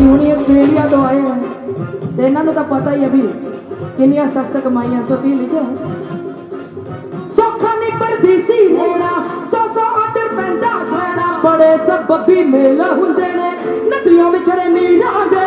ਅਸੀਂ ਹੁਣੀ ਆਸਟ੍ਰੇਲੀਆ ਤੋਂ ਆਏ ਹਾਂ ਤੇ ਇਹਨਾਂ ਨੂੰ ਤਾਂ ਪਤਾ ਹੀ ਹੈ ਵੀ ਕਿੰਨੀਆਂ ਸਖਤ ਕਮਾਈਆਂ ਸਭੀ ਲਿਖਿਆ ਸੋਖਾ ਨਹੀਂ ਪਰਦੇਸੀ ਲੈਣਾ ਸੋ ਸੋ ਆਟਰ ਪੈਂਦਾ ਸਹਿਣਾ ਬੜੇ ਸਬੱਬੀ ਮੇਲਾ ਹੁੰਦੇ ਨੇ, ਨਦੀਆਂ ਵਿਚੜੇ ਨੀਰਾਂ ਦੇ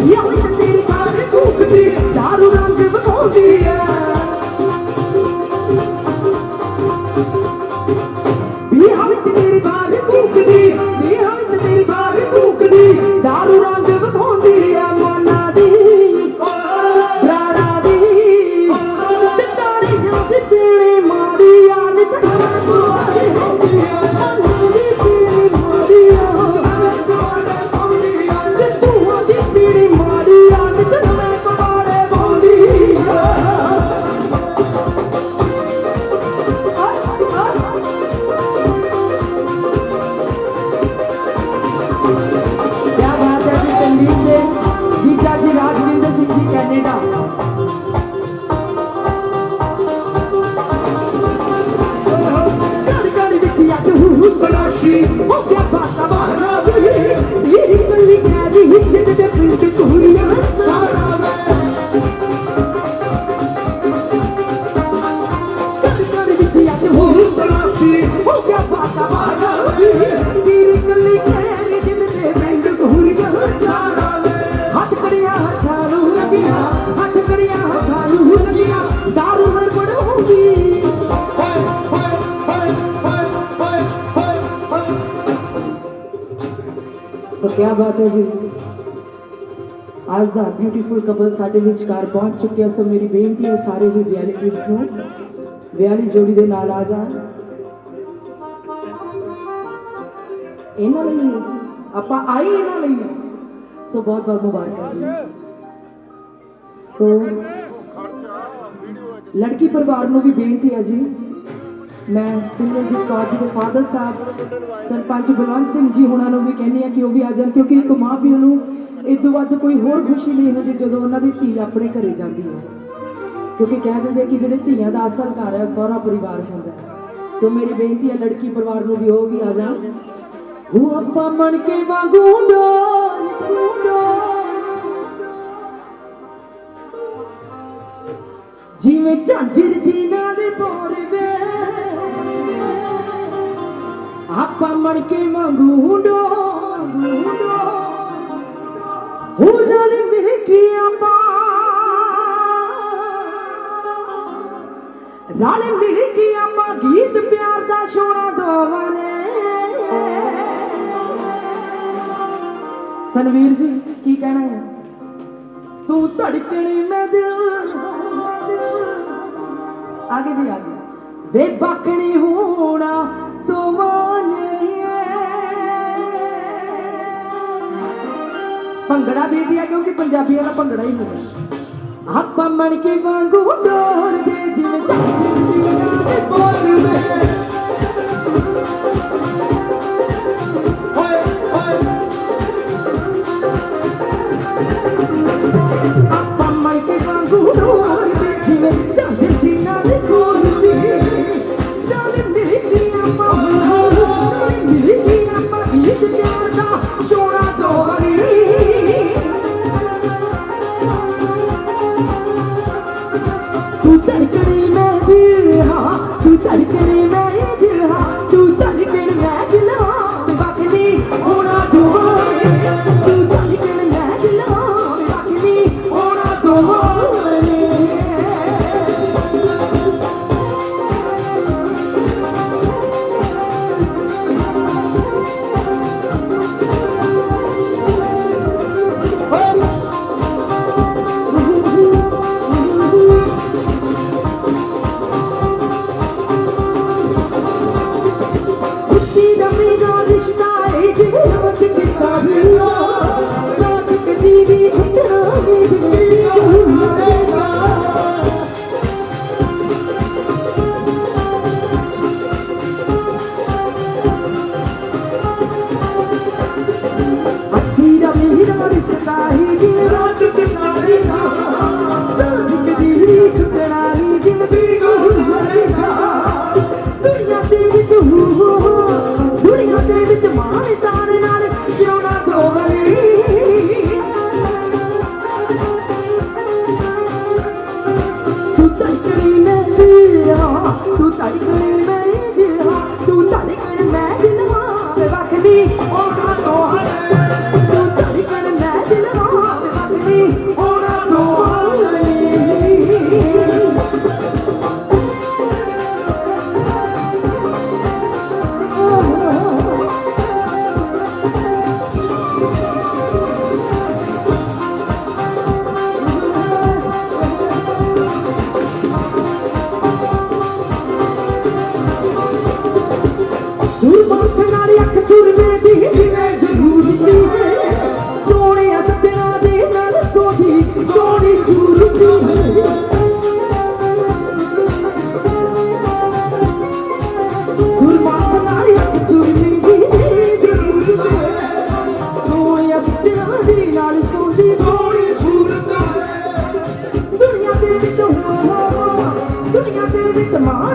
不要 Brasil. ਬਾਤ ਹੈ ਜੀ ਅੱਜ ਦਾ ਬਿਊਟੀਫੁਲ ਕਪਲ ਸਾਡੇ ਵਿਚਕਾਰ ਪਹੁੰਚ ਚੁੱਕਿਆ ਸੋ ਮੇਰੀ ਬੇਨਤੀ ਹੈ ਸਾਰੇ ਹੀ ਰਿਐਲਿਟੀਜ਼ ਨੂੰ ਵਿਆਹਲੀ ਜੋੜੀ ਦੇ ਨਾਲ ਆ ਜਾਣ ਇਹਨਾਂ ਲਈ। ਆਪਾਂ ਆਏ ਇਹਨਾਂ ਲਈ। ਸੋ ਬਹੁਤ ਬਹੁਤ ਮੁਬਾਰਕਾਂ ਜੀ ਸੋ ਲੜਕੀ ਪਰਿਵਾਰ ਨੂੰ ਵੀ ਬੇਨਤੀ ਹੈ ਜੀ ਮੈਂ ਸਿਮਰਨਜੀਤ ਕੌਰ ਜੀ ਦੇ ਫਾਦਰ ਸਾਹਿਬ, ਸਰਪੰਚ ਬਲਵੰਤ ਸਿੰਘ ਜੀ ਹੁਣਾਂ ਨੂੰ ਵੀ ਕਹਿੰਦੀ ਆ ਕਿ ਉਹ ਵੀ ਆ ਜਾਣ, ਕਿਉਂਕਿ ਇੱਕ ਮਾਂ ਪਿਓ ਨੂੰ ਇਹ ਵੱਧ ਕੋਈ ਹੋਰ ਖੁਸ਼ੀ ਨਹੀਂ ਹੁੰਦੀ ਜਦੋਂ ਉਹਨਾਂ ਦੀ ਧੀ ਆਪਣੇ ਘਰੇ ਜਾਂਦੀ ਹੈ। ਕਿਉਂਕਿ ਕਹਿ ਦਿੰਦੇ ਕਿ ਜਿਹੜੇ ਧੀਆਂ ਦਾ ਅਸਲ ਘਰ ਹੈ ਸਹੁਰਾ ਪਰਿਵਾਰ ਹੁੰਦਾ ਹੈ। ਸੋ ਮੇਰੀ ਬੇਨਤੀ ਹੈ, ਲੜਕੀ ਪਰਿਵਾਰ ਨੂੰ ਵੀ ਉਹ ਵੀ ਆ ਜਾਣ। ਉਹ ਆਪਾਂ ਮਣ ਕੇ ਵਾਂਗੂ ਡੋਲ ਜਿਵੇਂ ਝਾਂਜਰ ਦੀ ਨਾਲ ਬੋਰ ਵੇ ਆਪਾਂ ਮਣ ਕੇ ਵਾਂਗੂ ਡੋਲ ਹੋ ਨਾਲ ਮਿਲ ਆਪਾਂ। ਰਲ ਮਿਲ ਕੇ ਆਪਾਂ ਗੀਤ ਪਿਆਰ ਦਾ ਸੋਣਾ ਦੋਵਾਂ ਨੇ। ਸਨਵੀਰ ਜੀ, ਕੀ ਕਹਿਣਾ ਹੈ? ਤੂੰ ਧੜਕਣੀ ਮੈਂ ਦਿਲ ਆਗੇ ਜੀ ਆਗੇ ਵੇ ਬਾਕਣੀ ਹੋਣਾ ਭੰਗੜਾ ਬੀਬੀਆ ਕਿਉਂਕਿ ਪੰਜਾਬੀਆਂ ਦਾ ਭੰਗੜਾ ਹੀ ਹੁੰਦਾ ਆਪਾਂ ਮਣ ਕੇ ਵਾਂਗੂ ਡੋਲਦੇ ਜਿਵੇਂ ਚੱਕ ਚਿਰਦੀਆਂ ਦੇ ਬੋਲਵੇ ਓਏ ਛੱਡਣਾ ਨਹੀਂ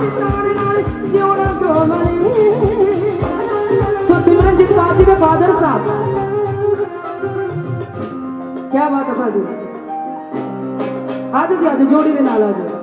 ਵਿੱਚ ਨਾਲ ਜਿਉਣਾ ਦੋਵੇਂ ਸੋ ਸਿਮਰਨਜੀਤ ਕੌਰ ਜੀ ਦੇ ਫਾਦਰ ਸਾਹਿਬ ਕੀ ਬਾਤ ਹੈ ਭਾਜੀ ਆਜੋ ਜੀ ਆਜੋ ਜੋੜੀ ਦੇ ਨਾਲ ਆਜੋ